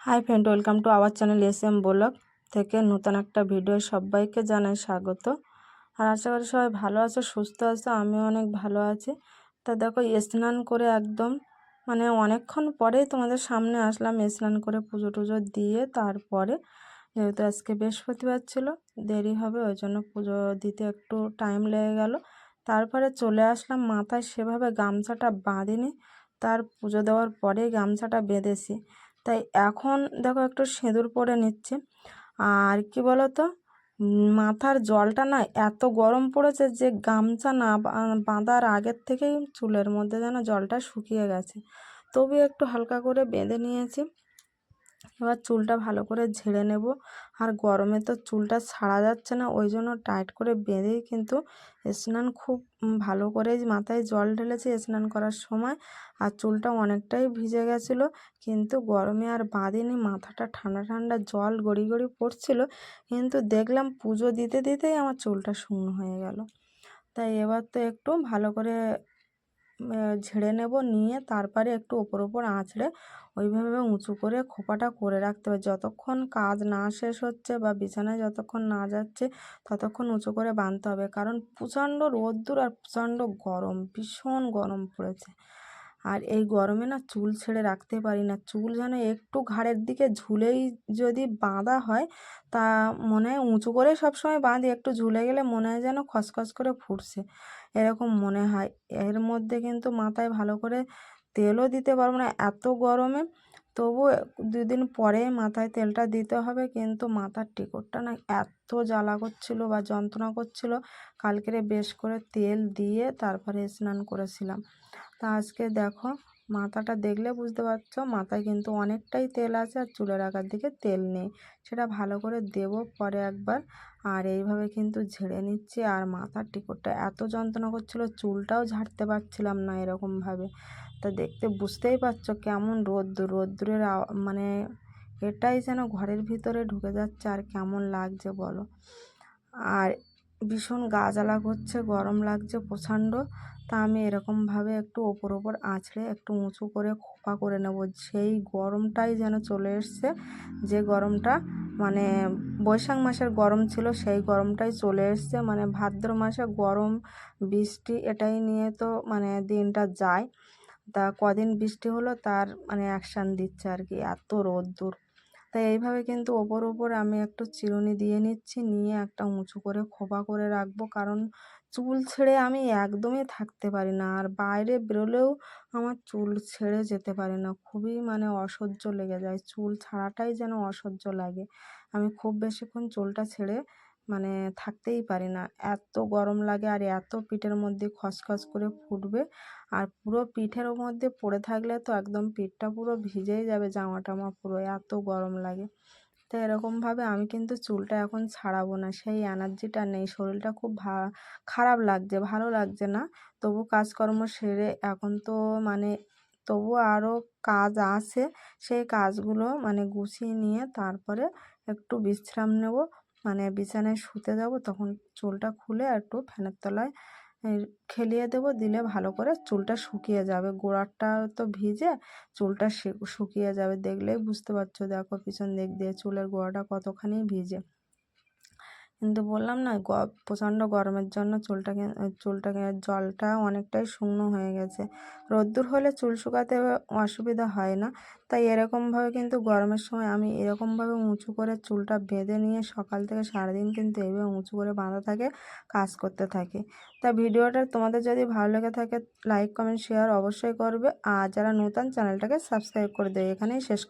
Hi friend, welcome to our channel S M blog থেকে নতুন একটা ভিডিও সবাইকে জানাই স্বাগত। আর আশা করি সবাই ভালো আছো, সুস্থ আছো, আমিও অনেক ভালো আছি। তা দেখো, স্নান করে একদম মানে অনেকক্ষণ পরেই তোমাদের সামনে আসলাম স্নান করে পুজো টুজো দিয়ে তারপরে, যেহেতু আজকে বৃহস্পতিবার ছিল, দেরি হবে, ওই জন্য পুজো দিতে একটু টাইম লেগে গেল। তারপরে চলে আসলাম, মাথায় সেভাবে গামছাটা বাঁধিনি, তার পুজো দেওয়ার পরেই গামছাটা বেঁধেছি। তাই এখন দেখো একটু সিঁদুর পরে নিচ্ছে। আর কি বলো তো মাথার জলটা না এত গরম পড়েছে যে গামছা না বাঁধার আগের থেকেই চুলের মধ্যে যেন জলটা শুকিয়ে গেছে। তবু একটু হালকা করে বেঁধে নিয়েছি। এবার চুলটা ভালো করে ঝেড়ে নেব। আর গরমে তো চুলটা ছাড়া যাচ্ছে না, ওই জন্য টাইট করে বেঁধেই কিন্তু স্নান খুব ভালো করে মাথায় জল ঢেলেছি স্নান করার সময়। আর চুলটা অনেকটাই ভিজে গেছিল, কিন্তু গরমে আর বাঁধিনি, মাথাটা ঠান্ডা ঠান্ডা জল গড়ি গড়ি পড়ছিল, কিন্তু দেখলাম পুজো দিতে দিতেই আমার চুলটা শুকনো হয়ে গেল। তাই এবার তো একটু ভালো করে ঝেড়ে নেব, নিয়ে তারপরে একটু ওপর ওপর আঁচড়ে ওইভাবে উঁচু করে খোপাটা করে রাখতে হবে। যতক্ষণ কাজ না শেষ হচ্ছে বা বিছানায় যতক্ষণ না যাচ্ছে, ততক্ষণ উঁচু করে বাঁধতে হবে। কারণ প্রচণ্ড রোদ্দুর আর প্রচণ্ড গরম, ভীষণ গরম পড়েছে। আর এই গরমে না চুল ছেড়ে রাখতে পারি না। চুল যেন একটু ঘাড়ের দিকে ঝুলেই যদি বাঁধা হয়, তা মনে হয় উঁচু করে সবসময় বাঁধি, একটু ঝুলে গেলে মনে হয় যেন খসখস করে ফুটছে। এরকম মনে হয়। এর মধ্যে কিন্তু মাথায় ভালো করে তেলও দিতে পারব না। এত গরমে তবু দুদিন পরে মাথায় তেলটা দিতে হবে, কিন্তু মাথার টিকটটা না এত জ্বালা করছিল বা যন্ত্রণা করছিল। কালকেরে বেশ করে তেল দিয়ে তারপরে স্নান করেছিলাম। তা আজকে দেখো, মাথাটা দেখলে বুঝতে পারছ, মাথায় কিন্তু অনেকটাই তেল আছে আর চুলের আগার দিকে তেল নেই। সেটা ভালো করে দেব পরে একবার। আর এইভাবে কিন্তু ঝেড়ে নিচ্ছি, আর মাথার টিকটটা এত যন্ত্রণা করছিল, চুলটাও ঝাড়তে পারছিলাম না এরকমভাবে। তা দেখতে বুঝতেই পারছ কেমন রোদ্দুর। রোদ্দুরের মানে এটাই যেন ঘরের ভিতরে ঢুকে যাচ্ছে, আর কেমন লাগছে বলো। আর ভীষণ গা জ্বালা করছে, গরম লাগছে প্রচণ্ড। তা আমি এরকমভাবে একটু ওপর ওপর আঁচড়ে একটু উঁচু করে খোপা করে নেব। সেই গরমটাই যেন চলে এসছে, যে গরমটা মানে বৈশাখ মাসের গরম ছিল সেই গরমটাই চলে এসছে। মানে ভাদ্র মাসে গরম, বৃষ্টি, এটাই নিয়ে তো মানে দিনটা যায়। তা কদিন বৃষ্টি হলো তার মানে অ্যাকশান দিচ্ছে আর কি এত রোদ্দুর। তাই এইভাবে কিন্তু ওপর ওপর আমি একটু চিরুনি দিয়ে নিচ্ছি, নিয়ে একটা উঁচু করে খোপা করে রাখব। কারণ চুল ছেড়ে আমি একদমই থাকতে পারি না, আর বাইরে বেরোলেও আমার চুল ছেড়ে যেতে পারে না। খুবই মানে অসহ্য লেগে যায়, চুল ছাড়াটাই যেন অসহ্য লাগে। আমি খুব বেশিক্ষণ চুলটা ছেড়ে মানে থাকতেই পারি না। এত গরম লাগে আর এত পিঠের মধ্যে খসখস করে ফুটবে। আর পুরো পিঠের মধ্যে পড়ে থাকলে তো একদম পিঠটা পুরো ভিজেই যাবে জামা টামা পুরো এত গরম লাগে। তো এরকমভাবে আমি কিন্তু চুলটা এখন ছাড়াবো না, সেই এনার্জিটা নেই। শরীরটা খুব ভা, খারাপ লাগছে, ভালো লাগছে না। তবু কাজকর্ম সেরে এখন তো মানে তবু আরও কাজ আছে। সেই কাজগুলো মানে গুছিয়ে নিয়ে তারপরে একটু বিশ্রাম নেব। মানে বিছানায় শুতে যাব, তখন চুলটা খুলে একটু ফ্যানের তলায় খেলিয়ে দেব, দিলে ভালো করে চুলটা শুকিয়ে যাবে। গোড়াটা তো ভিজে, চুলটা শুকিয়ে যাবে দেখলেই বুঝতে পারছ। দেখো পিছন দিক দিয়ে চুলের গোড়াটা কতখানি ভিজে। কিন্তু বললাম না প্রচণ্ড গরমের জন্য চুলটাকে চুলটাকে, জলটা অনেকটাই শুকনো হয়ে গেছে। রোদ্দুর হলে চুল শুকাতে অসুবিধা হয় না। তাই এরকমভাবে কিন্তু গরমের সময় আমি এরকমভাবে উঁচু করে চুলটা বেঁধে নিয়ে সকাল থেকে সারাদিন কিন্তু এইভাবে উঁচু করে বাঁধা থাকে, কাজ করতে থাকি। তা ভিডিওটা তোমাদের যদি ভালো লেগে থাকে, লাইক, কমেন্ট, শেয়ার অবশ্যই করবে। আর যারা নতুন, চ্যানেলটাকে সাবস্ক্রাইব করে দেয় এখানেই শেষ